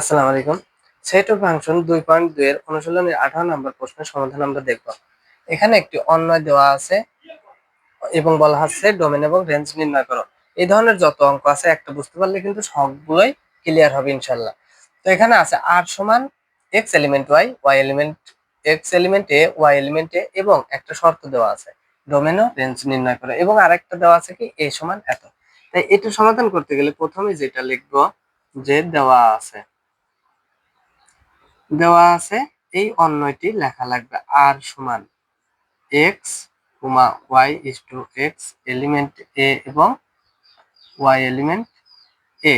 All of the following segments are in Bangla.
আসসালামু আলাইকুম। সেট অফ ফাংশন দুই পয়েন্ট দুই এর অনুশীলনের আঠারো নম্বর প্রশ্নের সমাধান আমরা দেখব। এখানে একটি অন্যয় দেওয়া আছে এবং বলা হচ্ছে ডোমেন এবং রেঞ্জ নির্ণয় করো। এই ধরনের যত অঙ্ক আছে, একটা বুঝতে পারলে কিন্তু সবগুলোই ক্লিয়ার হবে ইনশাল্লাহ তো এখানে আছে আর সমান x element y y element x element A y element A এবং একটা শর্ত দেওয়া আছে। ডোমেন ও রেঞ্জ নির্ণয় করো এবং আরেকটা দেওয়া আছে কি এ সমান এত। তাই এটা সমাধান করতে গেলে প্রথমে যেটা লিখব যে দেওয়া আছে। দেওয়া আছে, এই অন্যটি লেখা লাগবে আর সমান x comma y is to x element A এবং ওয়াই এলিমেন্ট এ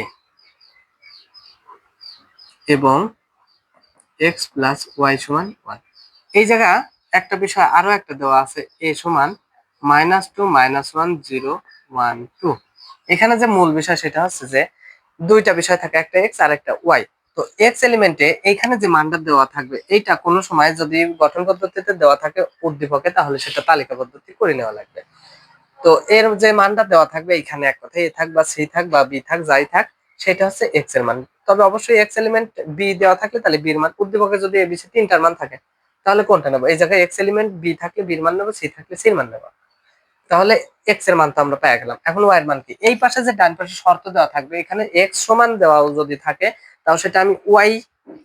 এবং এক্স প্লাস ওয়াই সমান ওয়ান এই জায়গা একটা বিষয় আরও একটা দেওয়া আছে এ সমান minus two minus one zero one two এখানে যে মূল বিষয় সেটা হচ্ছে যে দুইটা বিষয় থাকে, একটা এক্স আর একটা ওয়াই তো এক্স এলিমেন্টে এইখানে যে মানটা দেওয়া থাকবে, এইটা কোনো সময় যদি গঠন পদ্ধতিতে দেওয়া থাকে উদ্দীপকে, তাহলে সেটা তালিকা পদ্ধতি করে নেওয়া লাগবে। তো এর যে মানটা দেওয়া থাকবে এখানে এক কথা এ থাক বা সি থাক বা বি থাক, যাই থাক, সেটা হচ্ছে এক্সের মান। তবে অবশ্যই এক্স এলিমেন্ট বি দেওয়া থাকলে তাহলে বির মান, উদ্দীপকে যদি এ এবিসি তিনটার মান থাকে, তাহলে কোনটা নেব? এই জায়গায় এক্স এলিমেন্ট বি থাকলে বির মান নেব সি থাকলে সির মান নেব। তাহলে এক্সের মান তো আমরা পেয়ে গেলাম। এখন ওয়াই এর মান কি? এই পাশে যে ডান পাশে শর্ত দেওয়া থাকবে, এখানে এক্স সমান দেওয়া যদি থাকে তাহলে সেটা আমি ওয়াই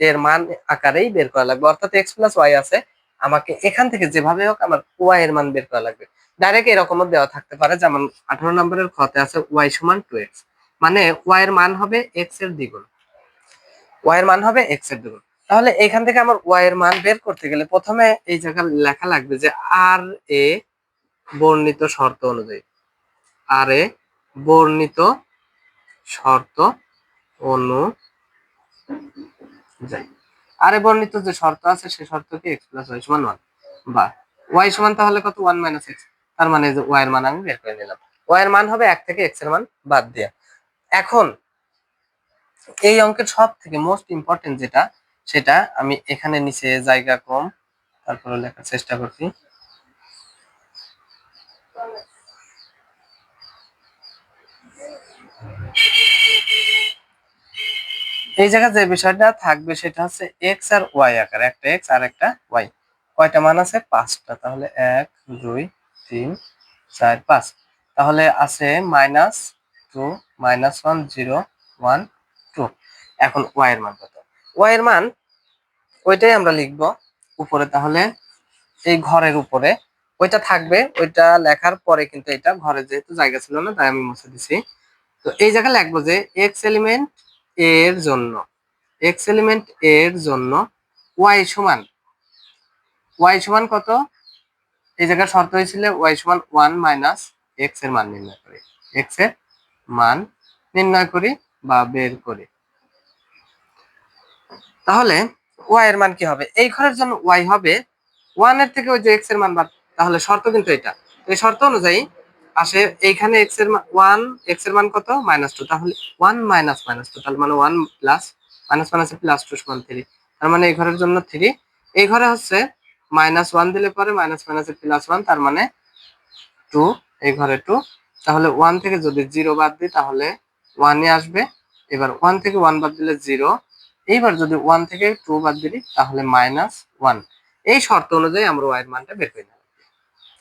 এর মান আকারেই বের করা লাগবে। অর্থাৎ এক্স প্লাস ওয়াই আছে, আমাকে এখান থেকে যেভাবে হোক আমার ওয়াই এর মান বের করা লাগবে। ডাইরেক্ট এরকমও দেওয়া থাকতে পারে, যেমন আঠারো নম্বরের খতে আছে ওয়াই সমান টু এক্স মানে ওয়াই এর মান হবে এক্সের দ্বিগুণ। ওয়াই এর মান হবে এক্সের দ্বিগুণ। তাহলে এখান থেকে আমার ওয়াই এর মান বের করতে গেলে প্রথমে এই জায়গায় লেখা লাগবে যে আর এ বর্ণিত শর্ত অনুযায়ী। আর এ বর্ণিত শর্ত অনুযায়ী আরে বর্ণিত যে শর্ত আছে সেই শর্ত কি এক্স প্লাস ওয়াই সমান ওয়ান বা ওয়াই সমান তাহলে কত? ওয়ান মাইনাস এক্স তার মানে যে ওয়াই এর মান আমি বের করে নিলাম। ওয়াই এর মান হবে এক থেকে এক্সের মান বাদ দেয়া। এখন এই অঙ্কের সব থেকে মোস্ট ইম্পর্টেন্ট যেটা, সেটা আমি এখানে নিচে জায়গা কম, তারপরে লেখার চেষ্টা করছি। এই জায়গায় যে বিষয়টা থাকবে সেটা হচ্ছে এক্স আর ওয়াই আকার, একটা এক্স আর একটা ওয়াই কয়টা মান আছে? পাঁচটা। তাহলে এক, দুই, তিন, চার, পাঁচ। তাহলে আছে minus two minus one zero one two এখন ওয়াই এর মান কত? ওয়াই এর মান ওইটাই আমরা লিখব উপরে। তাহলে এই ঘরের উপরে ওইটা থাকবে, ওইটা লেখার পরে কিন্তু এটা ঘরে যেহেতু জায়গা ছিল না, তাই আমি মুছে দিছি। তো এই জায়গায় লিখব যে এক্স এলিমেন্ট এর জন্য। এক্স এলিমেন্ট এর জন্য ওয়াই সমান। ওয়াই সমান কত? এই জায়গায় শর্ত হয়েছিল ওয়াই সমান ওয়ান মাইনাস এক্সের মান নির্ণয় করি। এক্সের মান নির্ণয় করি বা বের করি। তাহলে ওয়াই এর মান কি হবে? এই ঘরের জন্য ওয়াই হবে। ওয়ানের থেকে ওই যে এক্সের মান বাদ তাহলে শর্ত কিন্তু এটা। এই শর্ত অনুযায়ী আসে এইখানে এক্সের ওয়ান এক্সের মান কত? মাইনাস টু তাহলে ওয়ান মাইনাস মাইনাস টু তাহলে মানে one plus minus minus plus two সমান থ্রি তার মানে এই ঘরের জন্য থ্রি এই ঘরে হচ্ছে মাইনাস ওয়ান দিলে পরে মাইনাস মাইনাস প্লাস ওয়ান তার মানে টু এই ঘরে টু তাহলে ওয়ান থেকে যদি জিরো বাদ দিই, তাহলে ওয়ানে আসবে। এবার ওয়ান থেকে ওয়ান বাদ দিলে জিরো এইবার যদি ওয়ান থেকে টু বাদ দিই তাহলে মাইনাস ওয়ান এই শর্ত অনুযায়ী আমরা ওয়াই এর মানটা বের করে নেব।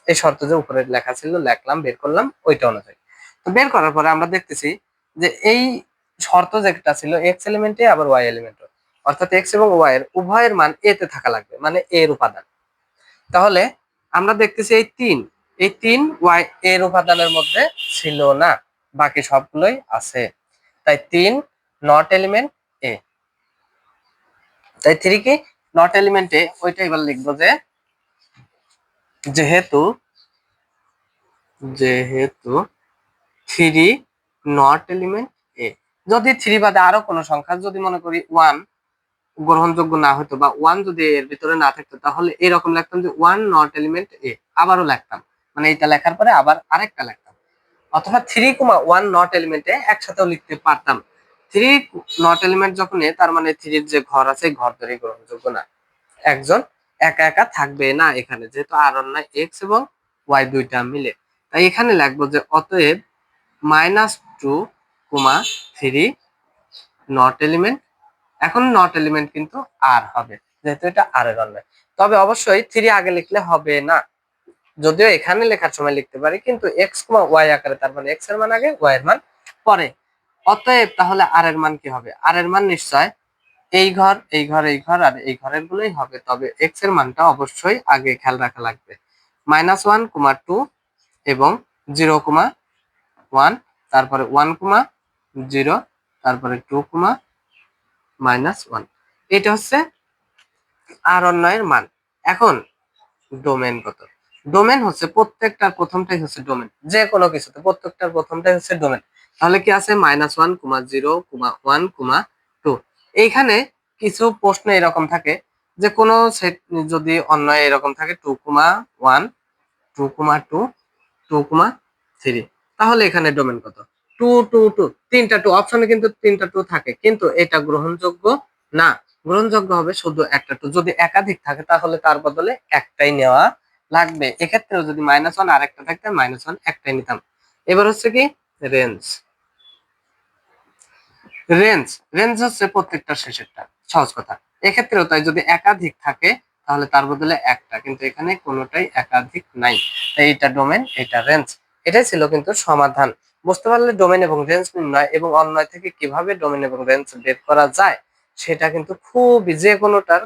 এই শর্ত যে উপরে লেখা ছিল, লেখলাম, বের করলাম, ওইটা অনুযায়ী। তো বের করার পরে আমরা দেখতেছি যে এই শর্ত যেটা ছিল এক্স এলিমেন্টে আবার ওয়াই এলিমেন্ট অর্থাৎ এক্স এবং ওয়াই এর উভয়ের মান এ তে থাকা লাগবে মানে এ এর উপাদান। তাহলে আমরা দেখতেছি এই তিন। এই তিন ওয়াই এর উপাদানের মধ্যে ছিল না, বাকি সবগুলোই আছে। তাই তিন নট এলিমেন্ট এ তাই থ্রি কি নট এলিমেন্টে ওইটা এবার লিখব যে, যেহেতু যেহেতু থ্রি নট এলিমেন্ট এ যদি থ্রি বাদে আরও কোনো সংখ্যা, যদি মনে করি ওয়ান গ্রহণযোগ্য না হতো বা ওয়ান যদি এর ভিতরে না থাকতো, তাহলে এরকম লিখতাম যে ওয়ান নট এলিমেন্ট এ আবারও লিখতাম। মানে এটা লেখার পরে আবার আরেকটা লিখতাম। অথবা থ্রি কমা ওয়ান নট এলিমেন্টে একসাথেও লিখতে পারতাম। থ্রি নট এলিমেন্ট যখন এ তার মানে থ্রির যে ঘর আছে ঘর ধরে গ্রহণযোগ্য না। একজন একা একা থাকবে না এখানে, যেহেতু আর অন্যায় এক্স এবং ওয়াই দুইটা মিলে। তাই এখানে লিখব যে অতএব minus two comma three not element এখন নট এলিমেন্ট কিন্তু আর হবে, যেহেতু এটা আর এর অন্যায়। তবে অবশ্যই থ্রি আগে লিখলে হবে না। যদিও এখানে লেখার সময় লিখতে পারি, কিন্তু এক্স কমা ওয়াই আকারে, তার মানে এক্সের মান আগে ওয়াই এর মান পরে। অতএব তাহলে আর এর মান কি হবে? আর এর মান নিশ্চয় এই ঘর এই ঘর এই ঘর, আর এই ঘরের গুলোই হবে। তবে এক্সের মানটা অবশ্যই আগে খেয়াল রাখা লাগবে। মাইনাস ওয়ান কুমা টু এবং জিরো কুমা ওয়ান, তারপরে ওয়ান কুমা জিরো, তারপরে টু কুমা মাইনাস ওয়ান। এটা হচ্ছে আর অন্যয়ের মান। এখন ডোমেন কত? ডোমেন হচ্ছে প্রত্যেকটার প্রথমটাই হচ্ছে ডোমেন। যে কোনো কিছুতে প্রত্যেকটার প্রথমটাই হচ্ছে ডোমেন। তাহলে কি আছে? Minus one comma zero comma one comma two. এইখানে কিছু প্রশ্ন এরকম থাকে যে কোনো সেট যদি অন্যয় এরকম থাকে, two comma one, two comma two two three তাহলে এখানে ডোমেন কত? টু টু টু তিনটা টু অপশনে কিন্তু তিনটা টু থাকে। কিন্তু এটা গ্রহণযোগ্য না। গ্রহণযোগ্য হবে শুধু একটা টু যদি একাধিক থাকে, তাহলে তার বদলে একটাই নেওয়া লাগবে। এক্ষেত্রেও যদি মাইনাস ওয়ান আর একটা থাকতে মাইনাস ওয়ান একটাই নিতাম। এবার হচ্ছে কি? রেঞ্জ রেঞ্জ রেঞ্জ হচ্ছে প্রত্যেকটা শেষেরটা। সহজ কথা। এক্ষেত্রেও তাই যদি একাধিক থাকে তাহলে তার বদলে একটা, কিন্তু এখানে কোনোটাই একাধিক নাই। তাই এটা ডোমেন এটা রেঞ্জ এটাই ছিল কিন্তু সমাধান। বুঝতে পারলে ডোমেন এবং রেঞ্জ নির্ণয় এবং অন্যয় থেকে কীভাবে ডোমেন এবং রেঞ্জ বের করা যায়, সেটা কিন্তু খুব যে কোনোটার